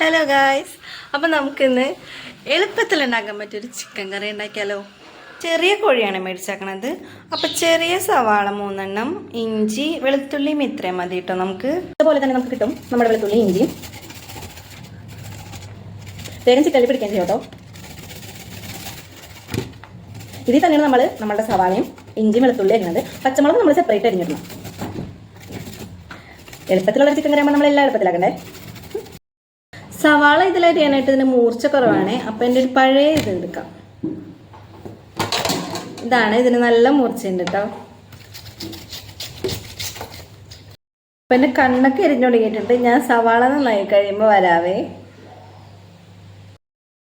Hello guys അപ്പം നമുക്കിന്ന് എളുപ്പത്തിൽ ഉണ്ടാക്കാൻ പറ്റിയൊരു ചിക്കൻ കറി ഉണ്ടാക്കിയാലോ? ചെറിയ കോഴിയാണ് മേടിച്ചേക്കണത്. അപ്പം ചെറിയ സവാള മൂന്നെണ്ണം ഇഞ്ചി വെളുത്തുള്ളിയും ഇത്രയും മതി കേട്ടോ നമുക്ക്. അതുപോലെ തന്നെ നമുക്ക് കിട്ടും നമ്മുടെ വെളുത്തുള്ളി ഇഞ്ചി. വേഗം ചിക്കനിൽ പിടിക്കാൻ ചെയ്യും കേട്ടോ. ഇതിൽ തന്നെയാണ് നമ്മൾ നമ്മുടെ സവാളയും ഇഞ്ചിയും വെളുത്തുള്ളി അരിഞ്ഞത്. പച്ചമുളക് നമ്മൾ സെപ്പറേറ്റ് അരിഞ്ഞിടണം. എളുപ്പത്തിലുള്ള ചിക്കൻ കറിയാകുമ്പോൾ നമ്മൾ എല്ലാം എളുപ്പത്തിലാക്കണ്ടേ? സവാള ഇതിലരിയാനായിട്ട് ഇതിന് മൂർച്ച കുറവാണ്. അപ്പം എന്റെ ഒരു പഴയ ഇത് എടുക്കാം. ഇതാണ് ഇതിന് നല്ല മൂർച്ചയുണ്ട് കേട്ടോ അപ്പം എന്റെ കണ്ണൊക്കെ എരിഞ്ഞു തുടങ്ങിയിട്ടുണ്ട്. ഞാൻ സവാള നന്നായി കഴിയുമ്പോൾ വരാവേ.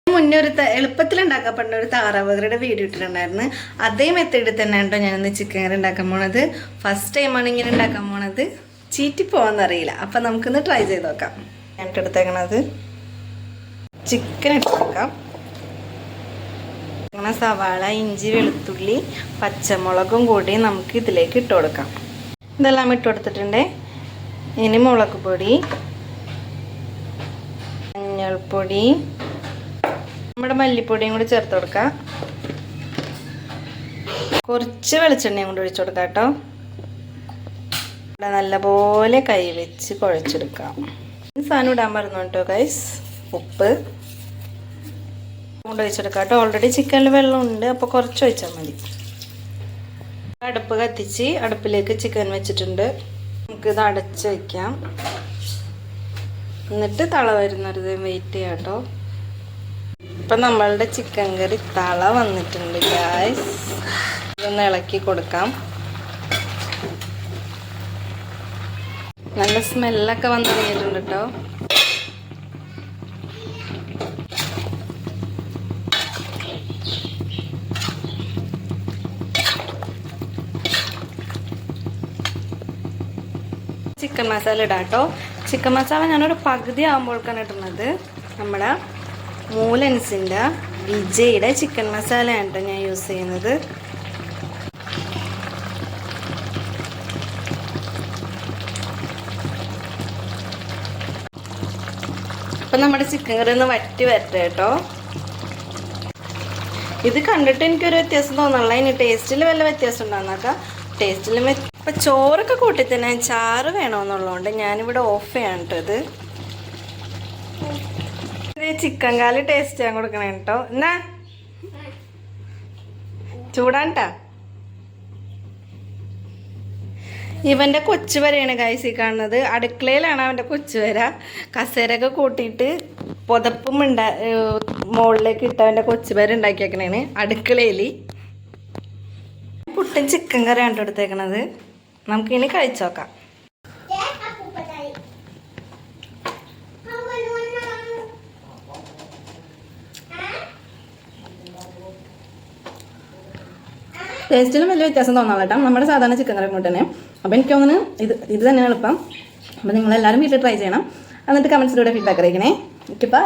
മുന്നേ ഒരു എളുപ്പത്തിൽ ഉണ്ടാക്കപ്പെട്ട ഒരു താറാവുകരുടെ വീഡിയോ ഇട്ടിട്ടുണ്ടായിരുന്നു. അതേ മെത്തേഡിൽ തന്നെ കേട്ടോ ഞാനിന്ന് ചിക്കൻ കറി ഉണ്ടാക്കാൻ പോണത്. ഫസ്റ്റ് ടൈമാണ് ഇങ്ങനെ ഉണ്ടാക്കാൻ പോണത്. ചീറ്റി പോവാന്നറിയില്ല അപ്പം നമുക്കിന്ന് ട്രൈ ചെയ്ത് നോക്കാം. ഞാൻ എടുത്തേക്കണത്. ചിക്കൻ ഇട്ട് അങ്ങനെ സവാള ഇഞ്ചി വെളുത്തുള്ളി പച്ചമുളകും കൂടി നമുക്ക് ഇതിലേക്ക് ഇട്ട് കൊടുക്കാം. ഇതെല്ലാം ഇട്ട് കൊടുത്തിട്ടുണ്ട്. ഇനി മുളക് പൊടി മഞ്ഞൾപ്പൊടി നമ്മുടെ മല്ലിപ്പൊടിയും കൂടി ചേർത്ത് കൊടുക്കാം. കുറച്ച് വെളിച്ചെണ്ണയും കൂടി ഒഴിച്ചു കൊടുക്കാം കേട്ടോ. നല്ലപോലെ കൈ വെച്ച് കുഴച്ചെടുക്കാം. സാധനം ഇടാൻ പറഞ്ഞു കേട്ടോ ഗൈസ് ഉപ്പ്. കൊണ്ട് ഒഴിച്ചെടുക്കാം കേട്ടോ. ഓൾറെഡി ചിക്കനിൽ വെള്ളമുണ്ട്. അപ്പോൾ കുറച്ച് ഒഴിച്ചാൽ മതി. അടുപ്പ് കത്തിച്ച് അടുപ്പിലേക്ക് ചിക്കൻ വെച്ചിട്ടുണ്ട്. നമുക്കിത് അടച്ച് വയ്ക്കാം എന്നിട്ട് തള വരുന്നത് വെയിറ്റ് ചെയ്യാം കേട്ടോ. ഇപ്പം നമ്മളുടെ ചിക്കൻ കറി തള വന്നിട്ടുണ്ട് ഗ്യാസ് ഇതൊന്ന് ഇളക്കി കൊടുക്കാം. നല്ല സ്മെല്ലൊക്കെ വന്നു തുടങ്ങിയിട്ടുണ്ട് കേട്ടോ. ചിക്കൻ മസാല ഇടാം കേട്ടോ. ചിക്കൻ മസാല ഞാനൊരു പകുതി ആകുമ്പോഴേക്കാണ് ഇടുന്നത്. നമ്മുടെ മൂലൻസിന്റെ വിജയുടെ ചിക്കൻ മസാലയാണ് കേട്ടോ ഞാൻ യൂസ് ചെയ്യുന്നത്. അപ്പം നമ്മുടെ ചിക്കൻ കറി ഒന്ന് വറ്റി വരട്ടെ കേട്ടോ. ഇത് കണ്ടിട്ട് എനിക്കൊരു വ്യത്യാസം തോന്നണില്ല. ഇനി ടേസ്റ്റിൽ വല്ല വ്യത്യാസം ഉണ്ടാകുന്നൊക്കെ ടേസ്റ്റിൽ അപ്പം ചോറൊക്കെ കൂട്ടി തന്നെ ചാറ് വേണമെന്നുള്ളതുകൊണ്ട് ഞാനിവിടെ ഓഫ് ചെയ്യാണ് കേട്ടത് ചിക്കൻ കാലി ടേസ്റ്റ് ചെയ്യാൻ കൊടുക്കണേ കേട്ടോ എന്നാ? ചൂടാണ്ടാ? ഇവന്റെ കൊച്ചു വരെയാണ് കാണുന്നത്. അടുക്കളയിലാണ് അവന്റെ കൊച്ചു വര. കസേരയൊക്കെ കൂട്ടിയിട്ട് പുതപ്പും ഉണ്ടാ മുകളിലേക്ക് ഇട്ട് അവന്റെ കൊച്ചു വര ഉണ്ടാക്കിയേക്കണേണ് അടുക്കളയിൽ പുട്ടും ചിക്കൻ കറിയാണ് എടുത്തേക്കണത്. നമുക്കിനി കഴിച്ചു നോക്കാം. ടേസ്റ്റിലും വലിയ വ്യത്യാസം തോന്നാം കേട്ടോ. നമ്മുടെ സാധാരണ ചിക്കൻ കറി കൂട്ടനെ അപ്പൊ അപ്പോൾ എനിക്ക് തോന്നുന്നു ഇത് ഇത് തന്നെയാണ് എളുപ്പം. അപ്പോൾ നിങ്ങളെല്ലാവരും വീട്ടിൽ ട്രൈ ചെയ്യണം. എന്നിട്ട് കമൻസിലൂടെ ഫീഡ്ബാക്ക് അറിയിക്കണേ. എനിക്കിപ്പോൾ